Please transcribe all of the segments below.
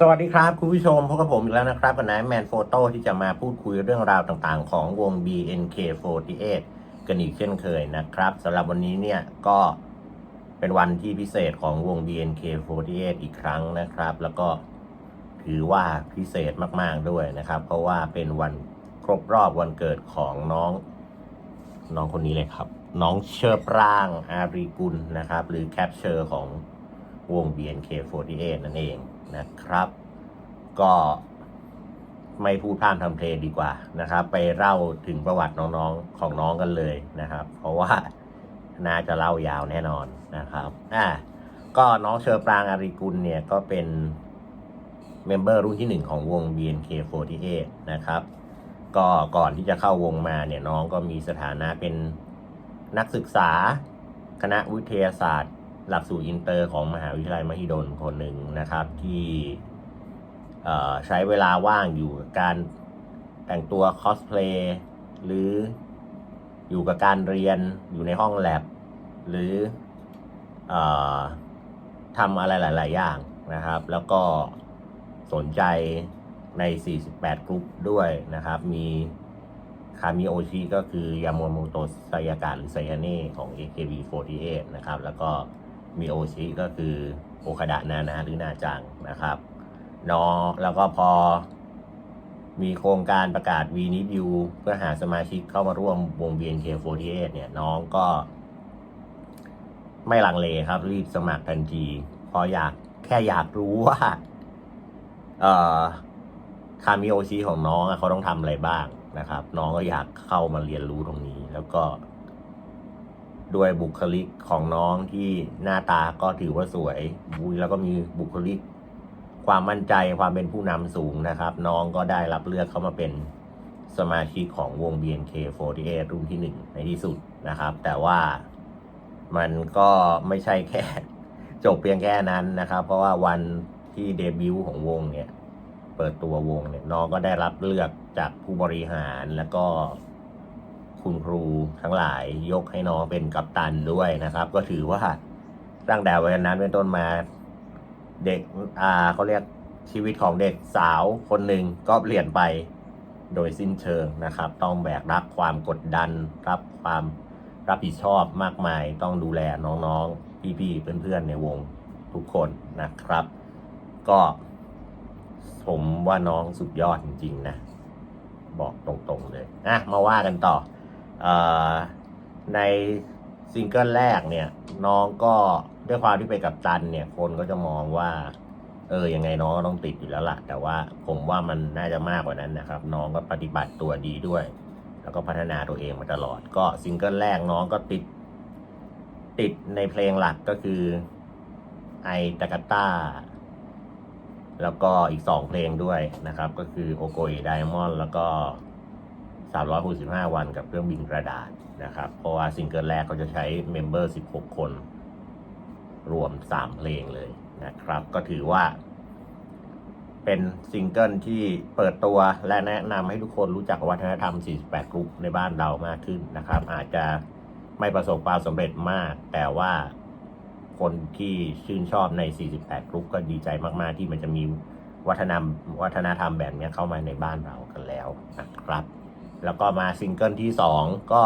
สวัสดีครับ คุณผู้ชมพบกับผมอีกแล้วนะครับกับนายแมนโฟโต้ที่จะมาพูดคุยเรื่องราวต่างๆ ของวง BNK48 กันอีกเช่นเคยนะครับสำหรับวันนี้เนี่ยก็เป็นวันที่พิเศษของวง BNK48 อีกครั้งนะครับ แล้วก็ถือว่าพิเศษมากๆด้วยนะครับ เพราะว่าเป็นวันครบรอบวันเกิดของน้องน้องคนนี้เลยครับ น้องเชอร์ปรางอารีกุลนะครับ หรือแคปเชอร์ของวง BNK48 นั่นเอง นะครับ ก็ไม่พูดพร่ำทำเพลงดีกว่านะครับ ไปเล่าถึงประวัติน้องๆของน้องกันเลยนะครับ เพราะว่าน่าจะเล่ายาวแน่นอนนะครับอ่าก็น้องเชอร์ปรางอารีกุลเนี่ยก็เป็นเมมเบอร์รุ่นที่หนึ่งของวง BNK48 นะครับ ก็ก่อนที่จะเข้าวงมาเนี่ยน้องก็มีสถานะเป็นนักศึกษาคณะวิทยาศาสตร์ หลักสูตรอินเตอร์ของมหาวิทยาลัยมหิดลคนหนึ่งนะครับที่ใช้เวลาว่างอยู่กับการแต่งตัวคอสเพลย์หรืออยู่กับการเรียนอยู่ในห้องแลบ หรืออทำอะไรหลาย ๆ อย่างนะครับ แล้วก็สนใจใน 48 กรุ๊ปด้วยนะครับ มีคามิโอชิก็คือยาโมโมโตะไซยากะหรือไซยาเน่ของ AKB48 นะครับ แล้วก็ มีโอชิก็คือโอคาดะนานะหรือนาจังนะครับนอแล้วก็พอมีโครงการประกาศวีนิดิวเพื่อหาสมาชิกเข้ามาร่วมวง BNK48 เนี่ยน้องก็ ไม่ลังเลครับ รีบสมัครทันทีเพราะอยากแค่อยากรู้ว่า เอ่อคามิโอชิของน้องเขาต้องทำอะไรบ้างนะครับ น้องก็อยากเข้ามาเรียนรู้ตรงนี้ แล้วก็ ด้วยบุคลิกของน้องที่หน้าตาก็ถือว่าสวยแล้วก็มีบุคลิก ความมั่นใจความเป็นผู้นำสูงนะครับ น้องก็ได้รับเลือกเข้ามาเป็นสมาชิกของวง BNK48 รุ่นที่หนึ่งในที่สุดนะครับ แต่ว่ามันก็ไม่ใช่แค่จบเพียงแค่นั้นนะครับ เพราะว่าวันที่เดบิวต์ของวงเนี่ย เปิดตัววงเนี่ยน้องก็ได้รับเลือกจากผู้บริหารแล้วก็ คุณครูทั้งหลายยกให้น้องเป็นกัปตันด้วยนะครับ ก็ถือว่าตั้งแต่วันนั้นเป็นต้นมาเด็กอ่าเขาเรียกชีวิตของเด็กสาวคนหนึ่งก็เปลี่ยนไปโดยสิ้นเชิงนะครับ ต้องแบกรับความกดดันรับความรับผิดชอบมากมาย ต้องดูแลน้องๆ พี่ๆ เพื่อนๆ ในวงทุกคนนะครับ ก็ผมว่าน้องสุดยอดจริงๆนะ บอกตรงๆเลยอะมาว่ากันต่อเออ ในซิงเกิลแรกเนี่ยน้องก็ด้วยความที่ไปกับตันเนี่ยคนก็จะมองว่า เออยังไงน้องก็ต้องติดอยู่แล้วล่ะ แต่ว่าผมว่ามันน่าจะมากกว่านั้นนะครับ น้องก็ปฏิบัติตัวดีด้วย แล้วก็พัฒนาตัวเองมาตลอด ก็ซิงเกิลแรกน้องก็ติด ติดในเพลงหลักก็คือไอตากาต้าแล้วก็อีกสองเพลงด้วยนะครับ ก็คือโอโกยไดมอนด์แล้วก็ 365 วันกับเครื่องบินกระดาษนะครับ เพราะว่าซิงเกิลแรกเขาจะใช้เมมเบอร์ 16 คน รวม 3 เพลงเลยนะครับ ก็ถือว่า เป็นซิงเกิลที่เปิดตัวและแนะนำให้ทุกคนรู้จักวัฒนธรรม 48 กรุ๊ปในบ้านเรามากขึ้นนะครับ อาจจะไม่ประสบความสำเร็จมาก แต่ว่าคนที่ชื่นชอบใน 48 กรุ๊ปก็ดีใจมาก ๆ ที่มันจะมีวัฒนธรรมวัฒนธรรมแบบนี้เข้ามาในบ้านเรากันแล้วนะครับ แล้วก็มาซิงเกิลที่ 2 ก็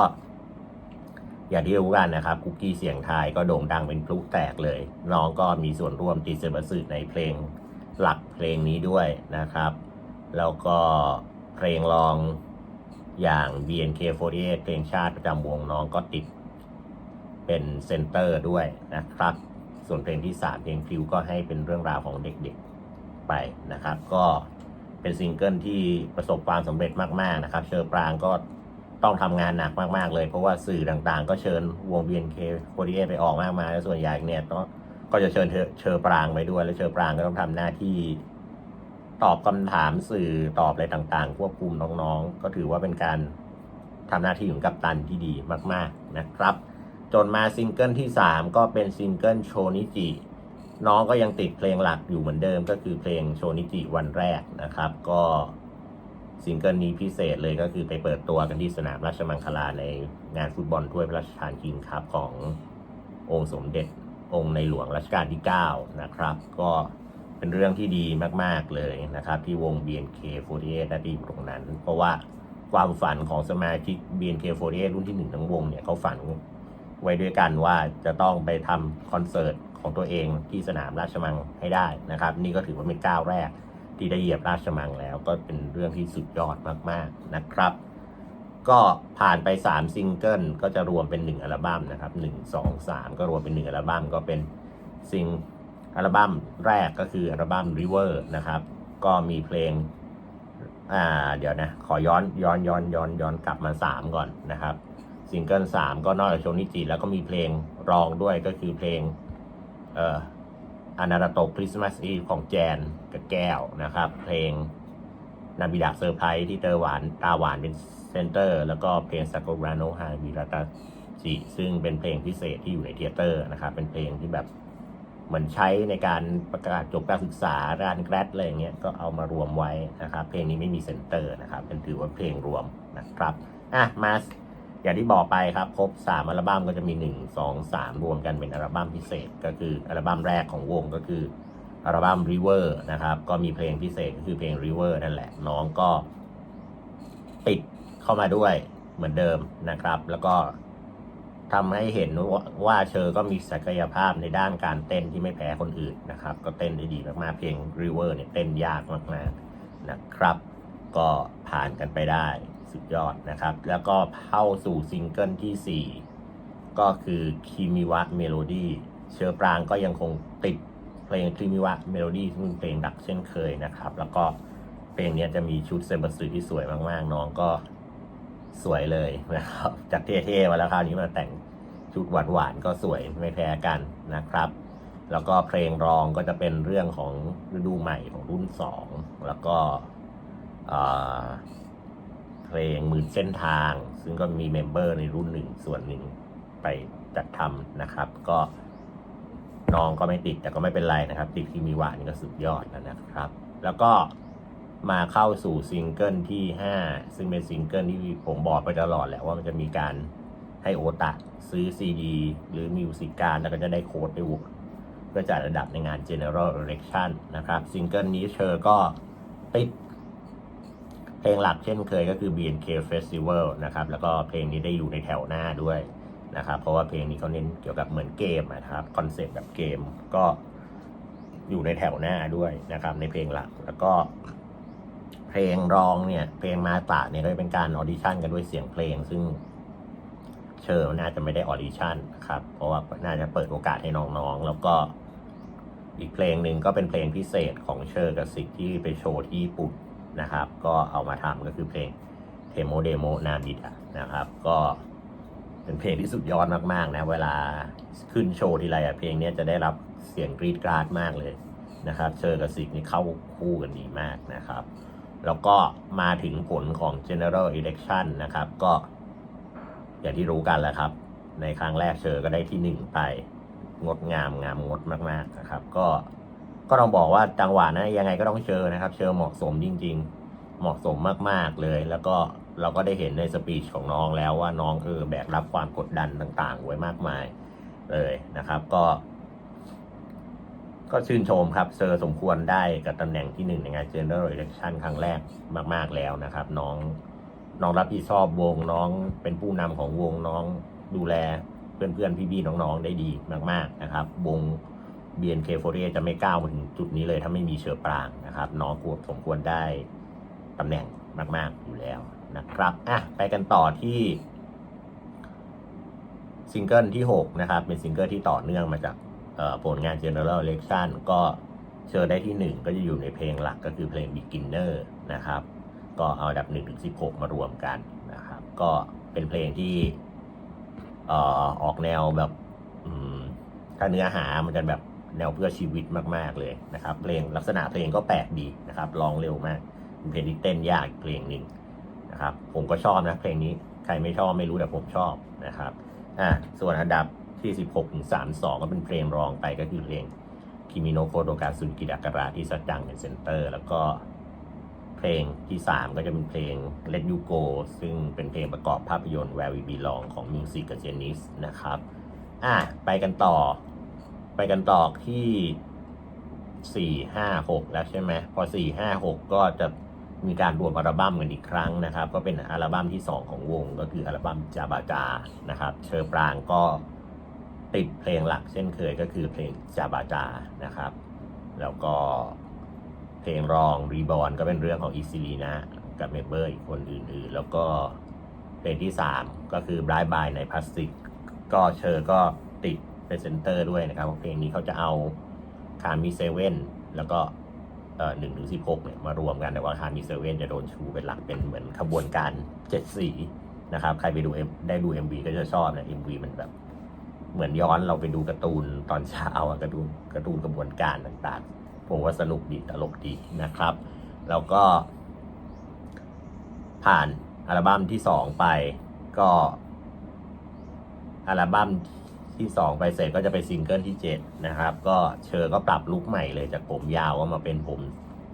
อย่างที่รู้กันนะครับ คุกกี้เสียงไทายก็โด่งดังเป็นพลุแตกเลย น้องก็มีส่วนร่วมติดเซบัสึในเพลงหลักเพลงนี้ด้วยนะครับ แล้วก็เพลงรองอย่าง BNK48 เพลงชาติประจำวงน้องก็ติดเป็นเซนเตอร์ด้วยนะครับ ส่วนเพลงที่ 3 เพลงฟิวก็ให้เป็นเรื่องราวของเด็กๆไปนะครับ ก็ เป็นซิงเกิลที่ประสบความสำเร็จมาก ๆ นะครับ เชอร์ปรางก็ต้องทำงานหนักมาก ๆ เลย เพราะว่าสื่อต่างๆ ก็เชิญวง BNK48 ไปออกมากมายแล้วส่วนใหญ่เนี่ยต้องก็จะเชิญเชอร์ปรางไปด้วย แล้วเชอร์ปรางก็ต้องทำหน้าที่ ตอบคำถามสื่อตอบอะไรต่างๆ ควบคุมน้องๆ ก็ถือว่าเป็นการทำหน้าที่ของกัปตันที่ดีมาก ๆนะครับ จนมาซิงเกิลที่ 3 ก็เป็นซิงเกิลโชนิจิ น้องก็ยังติดเพลงหลักอยู่เหมือนเดิมก็คือเพลงโชนิจิวันแรกนะครับ ก็ซิงเกิลนี้พิเศษเลยก็คือไปเปิดตัวกันที่สนามราชมังคลาในงานฟุตบอลถ้วยพระราชทานคิงส์คัพขององค์สมเด็จองค์ในหลวงรัชกาลที่ 9 นะครับ ก็เป็นเรื่องที่ดีมาก ๆ เลยนะครับ ที่วง BNK48 ได้ไปอยู่ตรงนั้น เพราะว่าความฝันของสมาชิก BNK48 รุ่นที่หนึ่งทั้งวงเนี่ยเขาฝัน ไว้ด้วยกันว่าจะต้องไปทำคอนเสิร์ตของตัวเองที่สนามราชมังให้ได้นะครับ นี่ก็ถือว่าเป็นก้าวแรกที่ได้เหยียบราชมังแล้วก็เป็นเรื่องที่สุดยอดมากๆนะครับ ก็ผ่านไป 3 ซิงเกิลก็จะรวมเป็น 1 อัลบั้มนะครับ 1 2 3 ก็รวมเป็น 1 อัลบั้มก็เป็นซิงอัลบั้มแรกก็คืออัลบั้ม River นะครับ ก็มีเพลงอ่าเดี๋ยวนะ ขอย้อนย้อนย้อนย้อนย้อนกลับมา 3 ก่อนนะครับ ซิงเกิล3ก็นอกจากโชนิจิแล้วก็มีเพลงรองด้วยก็คือเพลงเอ่ออานาราโตคริสต์มาสอีของแจนกับแก้วนะครับ เพลงนาบิดาเซอร์ไพรส์ที่เตอร์หวานตาหวานเป็นเซนเตอร์ แล้วก็เพลงซากุราโนฮาวิราตาจิซึ่งเป็นเพลงพิเศษที่อยู่ในเทเตอร์นะครับ เป็นเพลงที่แบบเหมือนใช้ในการประกาศจบการศึกษาการแกรดอะไรอย่างเงี้ยก็เอามารวมไว้นะครับ เพลงนี้ไม่มีเซนเตอร์นะครับ เป็นถือว่าเพลงรวมนะครับอะมา อย่างที่บอกไปครับครบ3อัลบั้มก็จะมี 1 2 3 รวมกันเป็นอัลบั้มพิเศษ ก็คืออัลบั้มแรกของวงก็คืออัลบั้ม River นะครับ ก็มีเพลงพิเศษก็คือเพลง River นั่นแหละ น้องก็ติดเข้ามาด้วยเหมือนเดิมนะครับ แล้วก็ทำให้เห็นว่าว่าเชอก็มีศักยภาพในด้านการเต้นที่ไม่แพ้คนอื่นนะครับ ก็เต้นได้ดีมากๆเพลง River เนี่ยเต้นยากมากๆนะครับ ก็ผ่านกันไปได้ สุดยอดนะครับ แล้วก็เข้าสู่ซิงเกิลที่ 4 ก็คือคิมิวะเมโลดี้เชอปรางก็ยังคงติดเพลงคิมิวะเมโลดี้ซึ่งเป็นเพลงดักเช่นเคยนะครับ แล้วก็เพลงนี้จะมีชุดเซมบัสที่สวยมาก ๆ น้องก็สวยเลยนะครับ จากเท่ๆมาแล้วคราวนี้มาแต่งชุดหวานๆก็สวยไม่แพ้กันนะครับ แล้วก็เพลงรองก็จะเป็นเรื่องของฤดูใหม่ของรุ่น 2 แล้วก็อ่า เพลงหมื่นเส้นทาง ซึ่งก็มีเมมเบอร์ในรุ่นหนึ่งส่วนหนึ่งไปจัดทำนะครับ ก็น้องก็ไม่ติดแต่ก็ไม่เป็นไรนะครับ ติดที่มีหวานก็สุดยอดแล้วนะครับ แล้วก็มาเข้าสู่ซิงเกิลที่ 5 ซึ่งเป็นซิงเกิลที่ผมบอกไปตลอดแหละว่ามันจะมีการให้โอตะซื้อซีดีหรือมิวสิกการแล้วก็จะได้โค้ดไปโหวตเพื่อจัดระดับในงาน General Election นะครับ ซิงเกิลนี้เชอก็ติด เพลงหลักเช่นเคยก็คือ BNK Festival นะครับ แล้วก็เพลงนี้ได้อยู่ในแถวหน้าด้วยนะครับ เพราะว่าเพลงนี้เขาเน้นเกี่ยวกับเหมือนเกมนะครับ คอนเซปต์แบบเกมก็อยู่ในแถวหน้าด้วยนะครับ ในเพลงหลัก แล้วก็เพลงรองเนี่ย เพลงมาตะเนี่ยก็เป็นการออดิชั่นกันด้วยเสียงเพลง ซึ่งเชอร์น่าจะไม่ได้ออดิชั่นครับ เพราะว่าน่าจะเปิดโอกาสให้น้องๆ แล้วก็อีกเพลงหนึ่งก็เป็นเพลงพิเศษของเชอร์กับสิกที่ไปโชว์ที่ญี่ปุ่น นะครับ ก็เอามาทำก็คือเพลงเทโมเดโมนาบิดะนะครับ ก็เป็นเพลงที่สุดยอดมากๆนะ เวลาขึ้นโชว์ทีไรอะเพลงนี้จะได้รับเสียงกรีดกราดมากเลยนะครับเชอร์กับสิกนี่เข้าคู่กันดีมากนะครับ แล้วก็มาถึงผลของ general election นะครับ ก็อย่างที่รู้กันแหละครับ ในครั้งแรกเชอร์ก็ได้ที่หนึ่งไปงดงามงามงดมากๆนะครับ ก็ก็ต้องบอกว่าจังหวะนะยังไงก็ต้องเชอนะครับ เชอเหมาะสมจริง ๆ เหมาะสมมากๆเลย แล้วก็เราก็ได้เห็นในสปีชของน้องแล้วว่าน้องเออแบกรับความกดดันต่างๆ ไว้มากมายเลยนะครับก็ ก็ชื่นชมครับเซอร์สมควรได้กับตำแหน่งที่หนึ่งในงาน General Election ครั้งแรกมาก ๆแล้วนะครับ น้องน้องรับผิดชอบวงน้องเป็นผู้นำของวงน้องดูแลเพื่อนๆพี่ๆน้องๆได้ดีมาก ๆนะครับ วง BNK48 จะไม่ก้าวมาถึงจุดนี้เลยถ้าไม่มีเชอร์ปรางนะครับ น้องควรสมควรได้ ตำแหน่งมาก ๆ อยู่แล้วนะครับ อะ ไปกันต่อที่ซิงเกิลที่ 6 นะครับ เป็นซิงเกิลที่ต่อเนื่องมาจากผลงาน General Election ก็เชิญได้ที่ 1 ก็จะอยู่ในเพลงหลักก็คือเพลง Beginner นะครับ ก็เอาอันดับ1ถึง16 มารวมกันนะครับ ก็เป็นเพลงที่ออกแนวแบบถ้าเนื้อหามันจะแบบแนวเพื่อชีวิตมาก ๆ เลยนะครับ เพลงลักษณะเพลงก็แปลกดีนะครับ ร้องเร็วมาก เป็นเพลงที่เต้นยากเพลงหนึ่งนะครับ ผมก็ชอบนะเพลงนี้ใครไม่ชอบไม่รู้แต่ผมชอบนะครับอะส่วนอันดับที่ 16ถึง32 ก็เป็นเพลงรองไปก็คือเพลงคิมิโนโคโดกาซุนกิดาการะที่สัดดังเป็นเซนเตอร์ แล้วก็เพลงที่ 3 ก็จะเป็นเพลง Let You Go ซึ่งเป็นเพลงประกอบภาพยนตร์ Where We Belong ของ Music กับ Genis นะครับอะไปกันต่อ ไปกันต่อที่สี่ห้าหกแล้วใช่ไหมพอสี่ห้าหกก็จะ มีการรวมอัลบั้มกันอีกครั้งนะครับ ก็เป็นอัลบั้มที่สองของวงก็คืออัลบั้มจาบาจานะครับ เชอปรางก็ติดเพลงหลักเช่นเคยก็คือเพลงจาบาจานะครับ แล้วก็เพลงรองรีบอ n ก็เป็นเรื่องของอิซิลีนะกับเมเบอร์อีกคนอื่นๆ แล้วก็เพลงที่ 3 ก็คือบายบายในพลาสติก ก็เชอร์ก็ติดเป็นเซนเตอร์ด้วยนะครับเพลงนี้เขาจะเอาคามิเซเว่นแล้วก็ หนึ่งถึงสิบหกเนี่ยมารวมกันแต่ว่าคามิเซเว่นจะโดนชูเป็นหลักเป็นเหมือนขบวนการเจ็ดสีนะครับใครไปดู M ได้ดู MV ก็จะชอบนะ MV มันแบบ เหมือนย้อนเราไปดูการ์ตูนตอนเช้าอะการ์ตูนการ์ตูนกระบวนการต่างๆผมว่าสนุกดีตลกดีนะครับ แล้วก็ ผ่านอัลบั้มที่สองไปก็อัลบั้มท สองไปเสร็จก็จะไปซิงเกิลที่เจ็ดนะครับ ก็เชอก็ปรับลุคใหม่เลยจากผมยาวก็มาเป็นผม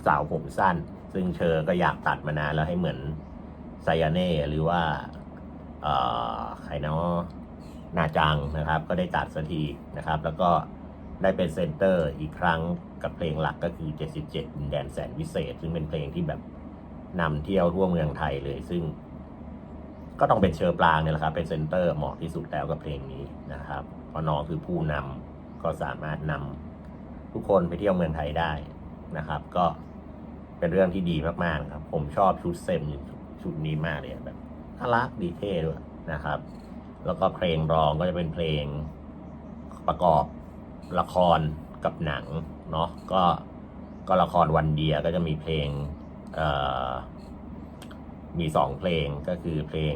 สาวผมสั้น ซึ่งเชอก็อยากตัดมานานแล้วให้เหมือนไซยาเน่หรือว่าเอ่อใครเนาะนาจังนะครับ ก็ได้ตัดสักทีนะครับ แล้วก็ได้เป็นเซนเตอร์อีกครั้งกับเพลงหลักก็คือ 77ดินแดนแสนวิเศษ ซึ่งเป็นเพลงที่แบบนำเที่ยวทั่วเมืองไทยเลยซึ่ง ก็ต้องเป็นเชอร์ปรางเนี่ยแหละครับเป็นเซนเตอร์เหมาะที่สุดแล้วกับเพลงนี้นะครับเพราะน้องคือผู้นำก็สามารถนำทุกคนไปเที่ยวเมืองไทยได้นะครับ ก็เป็นเรื่องที่ดีมากๆครับ ผมชอบชุดเซมชุดนี้มากเลยแบบน่ารักดีเท่ด้วยนะครับ แล้วก็เพลงรองก็จะเป็นเพลงประกอบละครกับหนังเนาะก็ก็ละครวันเดียก็จะมีเพลงเอ่อ มีสองเพลงก็คือเพลง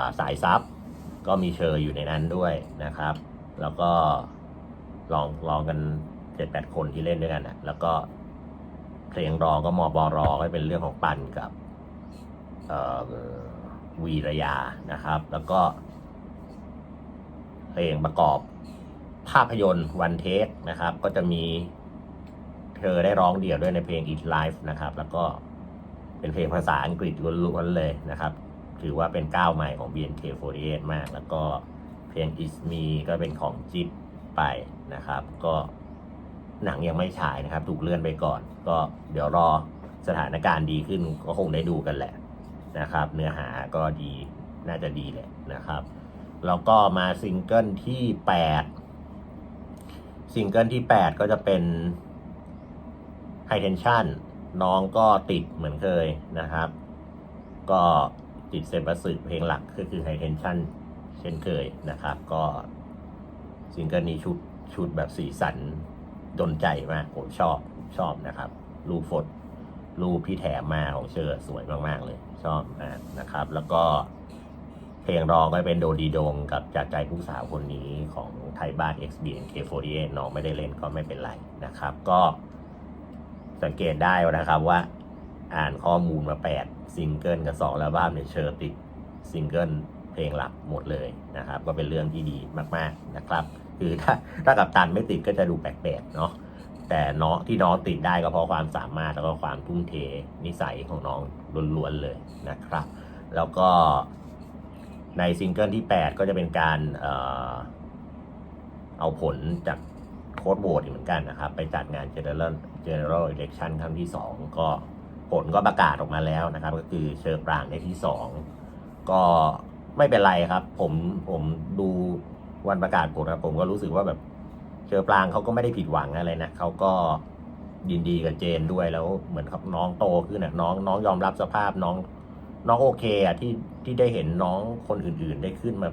าสายซับก็มีเชอร์อยู่ในนั้นด้วยนะครับ แล้วก็ลองลองกันเจ็ดแปดคนที่เล่นด้วยกันนะแล้วก็เพลงรองก็มอบอรอก็เป็นเรื่องของปันกับวีระยานะครับ แล้วก็ เพลงประกอบภาพยนตร์วันเทคนะครับ ก็จะมีเธอได้ร้องเดี่ยวด้วยในเพลง It Life นะครับ แล้วก็ เป็นเพลงภาษาอังกฤษล้วนๆเลยนะครับ ถือว่าเป็นก้าวใหม่ของ BNK48 มาก แล้วก็เพลง Is Me ก็เป็นของจิ๊บไปนะครับ ก็หนังยังไม่ฉายนะครับ ถูกเลื่อนไปก่อน ก็เดี๋ยวรอสถานการณ์ดีขึ้นก็คงได้ดูกันแหละนะครับ เนื้อหาก็ดีน่าจะดีแหละนะครับแล้วก็มาซิงเกิลที่ 8 ซิงเกิลที่ 8 ก็จะเป็น High Tension น้องก็ติดเหมือนเคยนะครับ ก็ติดเซนบัสึเพลงหลักก็คือ High Tension เช่นเคยนะครับ ก็ซิงเกิลนี้ชุดชุดแบบสีสันดนใจมากผมชอบชอบนะครับ รูปฟดรูปพี่แถมมาของเชอร์สวยมาก ๆ เลยชอบมากนะครับ แล้วก็เพลงรองก็เป็นโดดีโดงกับจากใจผู้สาวคนนี้ของไทยบ้าน XBNK48 น้องไม่ได้เล่นก็ไม่เป็นไรนะครับ ก็ สังเกตได้นะครับว่าอ่านข้อมูลมา 8 ซิงเกิลกับ2อัลบั้มเนี่ยเชอร์ติดซิงเกิลเพลงหลักหมดเลยนะครับ ก็เป็นเรื่องที่ดีมากๆนะครับ คือถ้าถ้ากับตันไม่ติดก็จะดูแปลกๆเนาะแต่น้องที่น้องติดได้ก็เพราะความสามารถแล้วก็ความทุ่มเทนิสัยของน้องล้วนๆเลยนะครับ แล้วก็ในซิงเกิลที่ 8 ก็จะเป็นการเอ่อเอาผลจากโค้ดโหวตเหมือนกันนะครับ ไปจัดงาน General General Election ครั้งที่ 2 ก็ผลก็ประกาศออกมาแล้วนะครับ ก็คือเชอร์ปรางได้ที่ 2 ก็ไม่เป็นไรครับ ผมผมดูวันประกาศผลครับผมก็รู้สึกว่าแบบเชอร์ปรางเขาก็ไม่ได้ผิดหวังอะไรนะเขาก็ยินดีกับเจนด้วยแล้วเหมือนครับน้องโตขึ้นนะน้องน้องยอมรับสภาพน้องน้องโอเคอะที่ที่ได้เห็นน้องคนอื่น ๆ ได้ขึ้นมา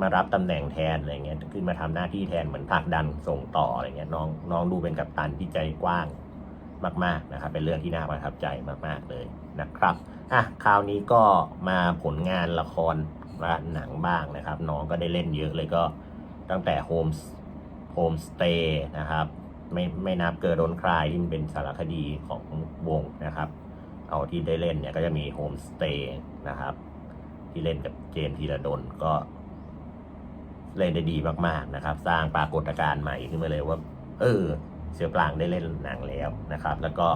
มารับตำแหน่งแทนอะไรเงี้ยขึ้นมาทำหน้าที่แทนเหมือนผลักดันส่งต่ออะไรเงี้ยน้องน้องดูเป็นกัปตันที่ใจกว้างมาก ๆนะครับ เป็นเรื่องที่น่าประทับใจมาก ๆเลยนะครับอะคราวนี้ก็มาผลงานละครและหนังบ้างนะครับ น้องก็ได้เล่นเยอะเลยก็ตั้งแต่โฮมโฮมสเตย์นะครับ ไม่ไม่นับเกิร์ดนคลายที่มันเป็นสารคดีของวงนะครับ เอาที่ได้เล่นเนี่ยก็จะมีโฮมสเตย์นะครับ ที่เล่นกับเจนธีรดลก็ เล่นได้ดีมากๆนะครับ สร้างปรากฏการณ์ใหม่ขึ้นมาเลยว่า เออ เสือปรางได้เล่นหนังแล้วนะครับ แล้วก็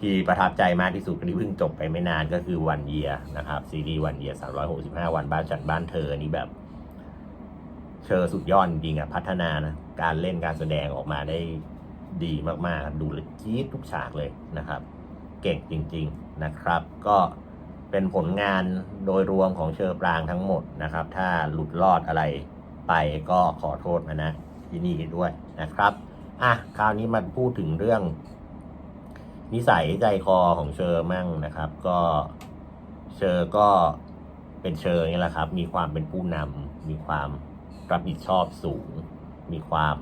ที่ประทับใจมากที่สุดที่เพิ่งจบไปไม่นานก็คือวันเยียนะครับซีรีส์วันเยีย365วันบ้านฉันบ้านเธอนี่แบบ เชอสุดยอดจริงอะพัฒนานะการเล่นการแสดงออกมาได้ดีมากๆ ดูลวจี๊ดทุกฉากเลยนะครับ เก่งจริง ๆนะครับ ก็ เป็นผลงานโดยรวมของเชอปรางทั้งหมดนะครับ ถ้าหลุดรอดอะไรไปก็ขอโทษมานะที่นี่ด้วยนะครับอะคราวนี้มาพูดถึงเรื่อง นิสัยใจคอของเชอมั่งนะครับ ก็เชอก็เป็นเชอนี่แหละครับ มีความเป็นผู้นำมีความรับผิดชอบสูง มีความ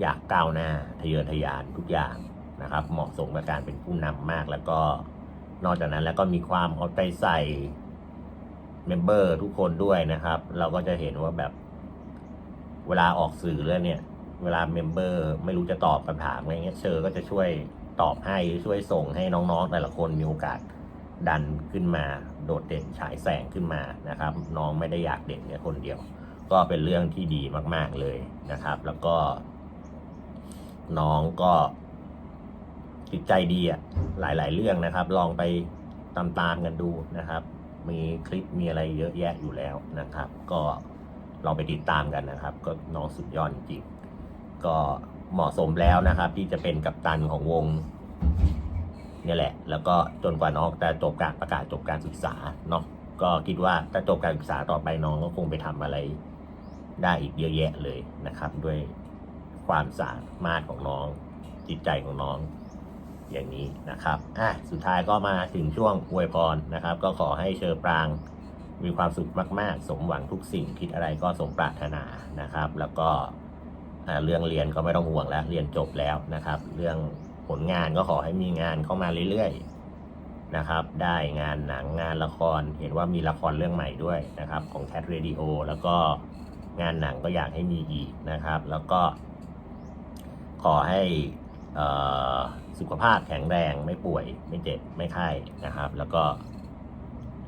อยากก้าวหน้าทะเยอทะยานทุกอย่างนะครับ เหมาะสมกับการเป็นผู้นำมากแล้วก็ นอกจากนั้นแล้วก็มีความเอาใจใส่เมมเบอร์ทุกคนด้วยนะครับ เราก็จะเห็นว่าแบบเวลาออกสื่อแล้วเนี่ย เวลาเมมเบอร์ไม่รู้จะตอบคำถามอะไรเงี้ยเชอร์ก็จะช่วยตอบให้ช่วยส่งให้น้องๆ แต่ละคนมีโอกาสดันขึ้นมา โดดเด่นฉายแสงขึ้นมานะครับ น้องไม่ได้อยากเด่นเนี่คนเดียว ก็เป็นเรื่องที่ดีมาก ๆเลยนะครับ แล้วก็ น้องก็ จิตใจดีอะหลาย ๆ เรื่องนะครับ ลองไปตามๆกันดูนะครับ มีคลิปมีอะไรเยอะแยะอยู่แล้วนะครับ ก็ลองไปติดตามกันนะครับ ก็น้องสุดยอดจริงก็เหมาะสมแล้วนะครับ ที่จะเป็นกัปตันของวงนี่แหละ แล้วก็จนกว่าน้องจะจบการประกาศจบการศึกษาเนาะก็คิดว่าถ้าจบการศึกษาต่อไปน้องก็คงไปทำอะไรได้อีกเยอะแยะเลยนะครับ ด้วยความสามารถของน้องจิตใจของน้อง อย่างนี้นะครับอะสุดท้ายก็มาถึงช่วงอวยพรนะครับ ก็ขอให้เชอปรางมีความสุขมาก ๆ สมหวังทุกสิ่งคิดอะไรก็สมปรารถนานะครับ แล้วก็เรื่องเรียนก็ไม่ต้องห่วงแล้ว เรียนจบแล้วนะครับ เรื่องผลงานก็ขอให้มีงานเข้ามาเรื่อยๆนะครับ ได้งานหนังงานละครเห็นว่ามีละครเรื่องใหม่ด้วยนะครับ ของ Cat Radio แล้วก็งานหนังก็อยากให้มีอีกนะครับ แล้วก็ขอให้ สุขภาพแข็งแรงไม่ป่วย ไม่เจ็บ ไม่ไข้นะครับ แล้วก็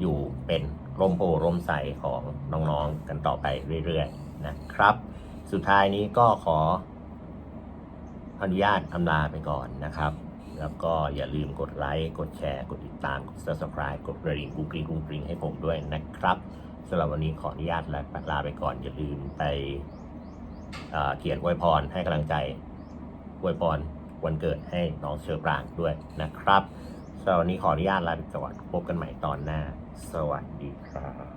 อยู่เป็นร่มโพร่มใสของน้องๆกันต่อไปเรื่อยๆนะครับ สุดท้ายนี้ก็ขออนุญาตอำลาไปก่อนนะครับ แล้วก็อย่าลืมกดไลค์ กดแชร์ กดติดตาม กด subscribe กดกระดิ่งกุ้งกริ้งกุ้งกริ้งให้ผมด้วยนะครับสำหรับวันนี้ขออนุญาตลาลาไปก่อน อย่าลืมไปเขียนอวยพรให้กำลังใจอวยพร วันเกิดให้น้องเชอปรางด้วยนะครับสำหรับวันนี้ขออนุญาตลาไปก่อนพบกันใหม่ตอนหน้า สวัสดีครับ